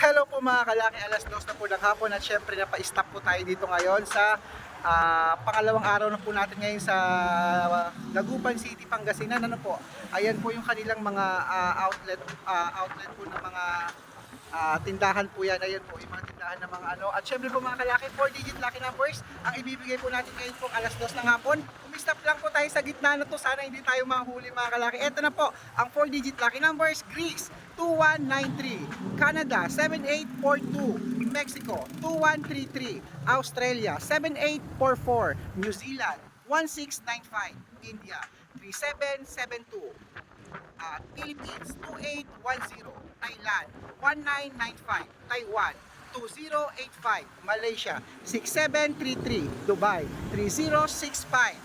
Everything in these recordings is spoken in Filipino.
Hello po mga kalaki, alas dos na po ng hapon at syempre napa-stop po tayo dito ngayon sa ah, pangalawang araw na po natin ngayon sa ah, Dagupan City, Pangasinan. Ano po? Ayan po yung kanilang mga ah, outlet ah, outlet po ng mga ah, tindahan po yan. Ayan po yung mga tindahan ng mga ano. At syempre po mga kalaki, 4 digit lucky numbers ang ibibigay po natin ngayon po alas dos ng hapon. Umistop lang po tayo sa gitna na to. Sana hindi tayo mahuli mga kalaki. Ito na po ang 4 digit lucky numbers. Greece 2193, Canada 7842, Mexico 2133, Australia 7844, New Zealand 1695, India 3772, uh, Philippines 2810, Thailand 1995, Taiwan 2085, Malaysia 6733, Dubai 3065,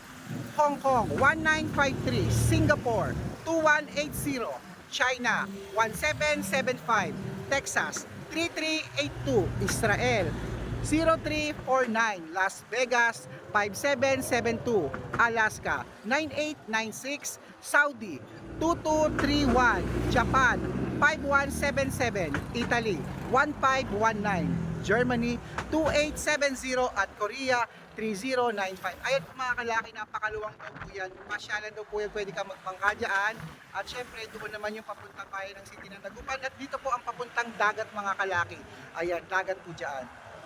Hong Kong 1953, Singapore 2180, China 1775, Texas 3382, Israel 0349, Las Vegas 5772, Alaska 9896, Saudi 2231, Japan 5177, Italy 1519, Germany 2870 at Korea 3095. Ayan po mga kalaki, napakaluwang daw po yan. Pasyalan daw po yan, pwede ka magpangka dyan. At syempre, doon naman yung papuntang bayan ng City ng Dagupan. At dito po ang papuntang dagat mga kalaki. Ayan, dagat po dyan.